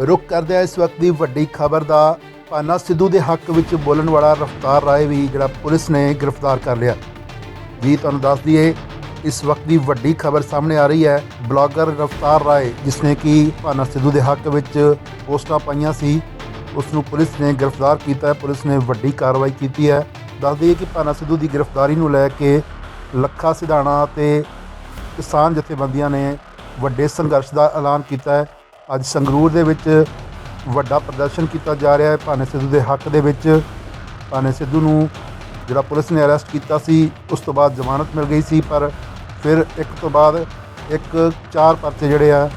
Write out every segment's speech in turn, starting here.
ਰੁਕ ਕਰਦੇ ਆ ਇਸ ਵਕਤ ਦੀ ਵੱਡੀ ਖਬਰ ਦਾ ਪਾਨਾ ਸਿੱਧੂ ਦੇ ਹੱਕ ਵਿੱਚ ਬੋਲਣ ਵਾਲਾ ਰਫਤਾਰ ਰਾਏ ਵੀ ਜਿਹੜਾ ਪੁਲਿਸ ਨੇ ਗ੍ਰਿਫਤਾਰ ਕਰ ਲਿਆ। ਜੀ, ਤੁਹਾਨੂੰ ਦੱਸ ਦਈਏ, ਇਸ ਵਕਤ ਦੀ ਵੱਡੀ ਖਬਰ ਸਾਹਮਣੇ ਆ ਰਹੀ ਹੈ, ਬਲੌਗਰ ਰਫਤਾਰ ਰਾਏ, ਜਿਸਨੇ ਕਿ ਪਾਨਾ ਸਿੱਧੂ ਦੇ ਹੱਕ ਵਿੱਚ ਪੋਸਟਾਂ ਪਾਈਆਂ ਸੀ ਉਸ ਨੂੰ ਪੁਲਿਸ ਨੇ ਗ੍ਰਿਫਤਾਰ ਕੀਤਾ ਹੈ, ਪੁਲਿਸ ਨੇ ਵੱਡੀ ਕਾਰਵਾਈ ਕੀਤੀ ਹੈ। ਦੱਸ ਦਈਏ ਕਿ ਪਾਨਾ ਸਿੱਧੂ ਦੀ ਗ੍ਰਿਫਤਾਰੀ ਨੂੰ ਲੈ ਕੇ ਲੱਖਾ ਸਿਧਾਣਾ ਤੇ ਕਿਸਾਨ ਜਥੇਬੰਦੀਆਂ ਨੇ ਵੱਡੇ ਸੰਘਰਸ਼ ਦਾ ਐਲਾਨ ਕੀਤਾ ਹੈ। ਅੱਜ ਸੰਗਰੂਰ ਦੇ ਵਿੱਚ ਵੱਡਾ ਪ੍ਰਦਰਸ਼ਨ ਕੀਤਾ ਜਾ ਰਿਹਾ ਹੈ। ਭਾਨੇ ਸਿੱਧੂ ਦੇ ਹੱਕ ਦੇ ਵਿੱਚ ਭਾਨੇ ਸਿੱਧੂ ਨੂੰ ਜਿਹੜਾ ਪੁਲਿਸ ਨੇ ਅਰੈਸਟ ਕੀਤਾ ਸੀ, ਉਸ ਤੋਂ ਬਾਅਦ ਜ਼ਮਾਨਤ ਮਿਲ ਗਈ ਸੀ, ਪਰ ਫਿਰ ਇੱਕ ਤੋਂ ਬਾਅਦ ਇੱਕ ਚਾਰ ਪਰਚੇ ਜਿਹੜੇ ਆ,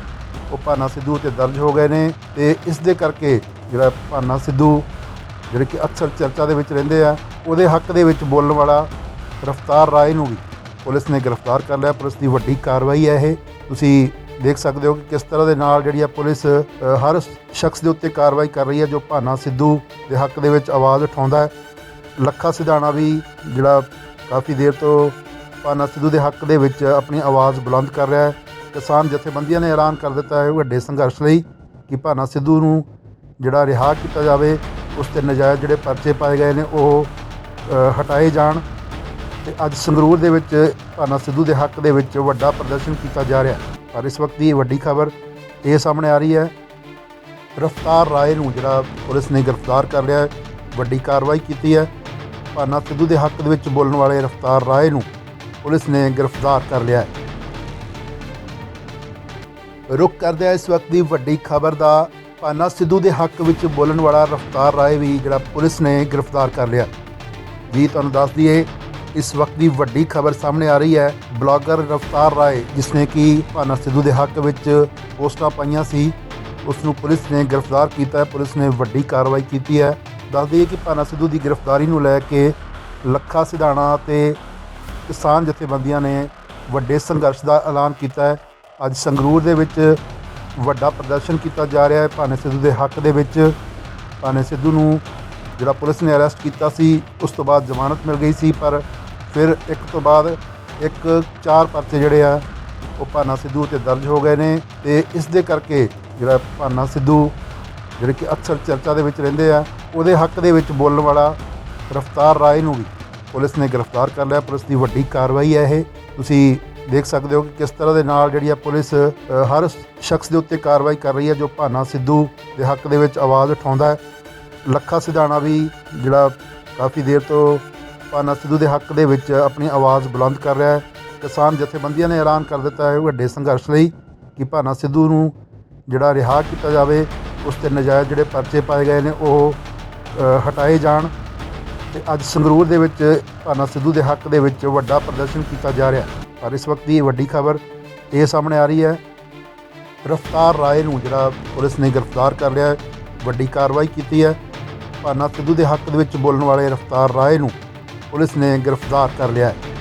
ਉਹ ਭਾਨਾ ਸਿੱਧੂ ਤੇ ਦਰਜ ਹੋ ਗਏ ਨੇ ਤੇ ਇਸ ਦੇ ਕਰਕੇ ਜਿਹੜਾ ਭਾਨਾ ਸਿੱਧੂ ਜਿਹੜੇ ਕਿ ਅਕਸਰ ਚਰਚਾ ਦੇ ਵਿੱਚ ਰਹਿੰਦੇ ਆ, ਉਹਦੇ ਹੱਕ ਦੇ ਵਿੱਚ ਬੋਲਣ ਵਾਲਾ ਰਫਤਾਰ ਰਾਏ ਨੂੰ ਵੀ ਪੁਲਿਸ ਨੇ ਗ੍ਰਿਫਤਾਰ ਕਰ ਲਿਆ। ਪੁਲਿਸ ਦੀ ਵੱਡੀ ਕਾਰਵਾਈ ਹੈ ਇਹ। ਤੁਸੀਂ ਦੇਖ ਸਕਦੇ ਹੋ ਕਿ ਕਿਸ ਤਰ੍ਹਾਂ ਦੇ ਨਾਲ ਜਿਹੜੀ ਆ ਪੁਲਿਸ ਹਰ ਸ਼ਖਸ ਦੇ ਉੱਤੇ ਕਾਰਵਾਈ ਕਰ ਰਹੀ ਹੈ, ਜੋ ਭਾਨਾ ਸਿੱਧੂ ਦੇ ਹੱਕ ਦੇ ਵਿੱਚ ਆਵਾਜ਼ ਉਠਾਉਂਦਾ ਹੈ। ਲੱਖਾ ਸਿਧਾਣਾ ਵੀ ਜਿਹੜਾ ਕਾਫੀ ਦੇਰ ਤੋਂ ਭਾਨਾ ਸਿੱਧੂ ਦੇ ਹੱਕ ਦੇ ਵਿੱਚ ਆਪਣੀ ਆਵਾਜ਼ ਬੁਲੰਦ ਕਰ ਰਿਹਾ ਹੈ। ਕਿਸਾਨ ਜਥੇਬੰਦੀਆਂ ਨੇ ਐਲਾਨ ਕਰ ਦਿੱਤਾ ਹੈ ਵੱਡੇ ਸੰਘਰਸ਼ ਲਈ ਕਿ ਭਾਨਾ ਸਿੱਧੂ ਨੂੰ ਜਿਹੜਾ ਰਿਹਾ ਕੀਤਾ ਜਾਵੇ, ਉਸ ਤੇ ਨਜਾਇਜ਼ ਜਿਹੜੇ ਪਰਚੇ ਪਾਏ ਗਏ ਨੇ, ਉਹ ਹਟਾਏ ਜਾਣ। ਤੇ ਅੱਜ ਸੰਗਰੂਰ ਦੇ ਵਿੱਚ ਭਾਨਾ ਸਿੱਧੂ ਦੇ ਹੱਕ ਦੇ ਵਿੱਚ ਵੱਡਾ ਪ੍ਰਦਰਸ਼ਨ ਕੀਤਾ ਜਾ ਰਿਹਾ ਹੈ। ਪਰ ਇਸ ਵਕਤ ਦੀ ਵੱਡੀ ਖਬਰ ਇਹ ਸਾਹਮਣੇ ਆ ਰਹੀ ਹੈ। ਰਫਤਾਰ ਰਾਏ ਨੂੰ ਜਿਹੜਾ ਪੁਲਿਸ ਨੇ ਗ੍ਰਿਫਤਾਰ ਕਰ ਲਿਆ ਵੱਡੀ ਕਾਰਵਾਈ ਕੀਤੀ ਹੈ। ਭਾਨਾ ਸਿੱਧੂ ਦੇ ਹੱਕ ਦੇ ਵਿੱਚ ਬੋਲਣ ਵਾਲੇ ਰਫਤਾਰ ਰਾਏ ਨੂੰ ਪੁਲਿਸ ਨੇ ਗ੍ਰਿਫਤਾਰ ਕਰ ਲਿਆ ਹੈ। ਰੁਕ ਕਰਦੇ ਆ ਇਸ ਵਕਤ ਦੀ ਵੱਡੀ ਖਬਰ ਦਾ। ਭਾਨਾ ਸਿੱਧੂ ਦੇ ਹੱਕ ਵਿੱਚ ਬੋਲਣ ਵਾਲਾ ਰਫਤਾਰ ਰਾਏ ਵੀ ਜਿਹੜਾ ਪੁਲਿਸ ਨੇ ਗ੍ਰਿਫਤਾਰ ਕਰ ਲਿਆ। ਜੀ, ਤੁਹਾਨੂੰ ਦੱਸ ਦਈਏ ਇਸ ਵਕਤ ਦੀ ਵੱਡੀ ਖਬਰ ਸਾਹਮਣੇ ਆ ਰਹੀ ਹੈ। ਬਲੌਗਰ ਰਫਤਾਰ ਰਾਏ ਜਿਸ ਨੇ ਕਿ ਭਾਨਾ ਸਿੱਧੂ ਦੇ ਹੱਕ ਵਿੱਚ ਪੋਸਟਾਂ ਪਾਈਆਂ ਸੀ ਉਸ ਨੂੰ ਪੁਲਿਸ ਨੇ ਗ੍ਰਿਫਤਾਰ ਕੀਤਾ ਹੈ। ਪੁਲਿਸ ਨੇ ਵੱਡੀ ਕਾਰਵਾਈ ਕੀਤੀ ਹੈ। ਦੱਸ ਦਈਏ ਕਿ ਭਾਨਾ ਸਿੱਧੂ ਦੀ ਗ੍ਰਿਫਤਾਰੀ ਨੂੰ ਲੈ ਕੇ ਲੱਖਾ ਸਿਧਾਣਾ ਤੇ ਕਿਸਾਨ ਜਥੇਬੰਦੀਆਂ ਨੇ ਵੱਡੇ ਸੰਘਰਸ਼ ਦਾ ਐਲਾਨ ਕੀਤਾ ਹੈ। ਅੱਜ ਸੰਗਰੂਰ ਦੇ ਵਿੱਚ ਵੱਡਾ ਪ੍ਰਦਰਸ਼ਨ ਕੀਤਾ ਜਾ ਰਿਹਾ ਹੈ। ਭਾਨੇ ਸਿੱਧੂ ਦੇ ਹੱਕ ਦੇ ਵਿੱਚ ਭਾਨੇ ਸਿੱਧੂ ਨੂੰ ਜਿਹੜਾ ਪੁਲਿਸ ਨੇ ਅਰੈਸਟ ਕੀਤਾ ਸੀ, ਉਸ ਤੋਂ ਬਾਅਦ ਜ਼ਮਾਨਤ ਮਿਲ ਗਈ ਸੀ, ਪਰ ਫਿਰ ਇੱਕ ਤੋਂ ਬਾਅਦ ਇੱਕ ਚਾਰ ਪਰਚੇ ਜਿਹੜੇ ਆ, ਉਹ ਭਾਨਾ ਸਿੱਧੂ ਤੇ ਦਰਜ ਹੋ ਗਏ ਨੇ ਤੇ ਇਸ ਦੇ ਕਰਕੇ ਜਿਹੜਾ ਭਾਨਾ ਸਿੱਧੂ, ਜਿਹੜੇ ਕਿ ਅਕਸਰ ਚਰਚਾ ਦੇ ਵਿੱਚ ਰਹਿੰਦੇ ਆ, ਉਹਦੇ ਹੱਕ ਦੇ ਵਿੱਚ ਬੋਲਣ ਵਾਲਾ ਰਫਤਾਰ ਰਾਏ ਨੂੰ ਵੀ ਪੁਲਿਸ ਨੇ ਗ੍ਰਿਫਤਾਰ ਕਰ ਲਿਆ। ਪੁਲਿਸ ਦੀ ਵੱਡੀ ਕਾਰਵਾਈ ਹੈ ਇਹ। ਤੁਸੀਂ ਦੇਖ ਸਕਦੇ ਹੋ ਕਿ ਕਿਸ ਤਰ੍ਹਾਂ ਦੇ ਨਾਲ ਜਿਹੜੀ ਆ ਪੁਲਿਸ ਹਰ ਸ਼ਖਸ ਦੇ ਉੱਤੇ ਕਾਰਵਾਈ ਕਰ ਰਹੀ ਹੈ, ਜੋ ਭਾਨਾ ਸਿੱਧੂ ਦੇ ਹੱਕ ਦੇ ਵਿੱਚ ਆਵਾਜ਼ ਉਠਾਉਂਦਾ ਹੈ। ਲੱਖਾ ਸਿਧਾਣਾ ਵੀ ਜਿਹੜਾ ਕਾਫੀ ਦੇਰ ਤੋਂ ਭਾਨਾ ਸਿੱਧੂ ਦੇ ਹੱਕ ਦੇ ਵਿੱਚ ਆਪਣੀ ਆਵਾਜ਼ ਬੁਲੰਦ ਕਰ ਰਿਹਾ ਹੈ। ਕਿਸਾਨ ਜਥੇਬੰਦੀਆਂ ਨੇ ਐਲਾਨ ਕਰ ਦਿੱਤਾ ਹੈ ਵੱਡੇ ਸੰਘਰਸ਼ ਲਈ ਕਿ ਭਾਨਾ ਸਿੱਧੂ ਨੂੰ ਜਿਹੜਾ ਰਿਹਾ ਕੀਤਾ ਜਾਵੇ, ਉਸ ਤੇ ਨਜਾਇਜ਼ ਜਿਹੜੇ ਪਰਚੇ ਪਾਏ ਗਏ ਨੇ, ਉਹ ਹਟਾਏ ਜਾਣ। ਤੇ ਅੱਜ ਸੰਗਰੂਰ ਦੇ ਵਿੱਚ ਭਾਨਾ ਸਿੱਧੂ ਦੇ ਹੱਕ ਦੇ ਵਿੱਚ ਵੱਡਾ ਪ੍ਰਦਰਸ਼ਨ ਕੀਤਾ ਜਾ ਰਿਹਾ ਪਰ ਇਸ ਵਕਤ ਦੀ ਵੱਡੀ ਖਬਰ ਇਹ ਸਾਹਮਣੇ ਆ ਰਹੀ ਹੈ। ਰਫਤਾਰ ਰਾਏ ਨੂੰ ਜਿਹੜਾ ਪੁਲਿਸ ਨੇ ਗ੍ਰਿਫਤਾਰ ਕਰ ਲਿਆ ਹੈ, ਵੱਡੀ ਕਾਰਵਾਈ ਕੀਤੀ ਹੈ। ਭਾਨਾ ਸਿੱਧੂ ਦੇ ਹੱਕ ਦੇ ਵਿੱਚ ਬੋਲਣ ਵਾਲੇ ਰਫਤਾਰ ਰਾਏ ਨੂੰ ਪੁਲਿਸ ਨੇ ਗ੍ਰਿਫਤਾਰ ਕਰ ਲਿਆ ਹੈ।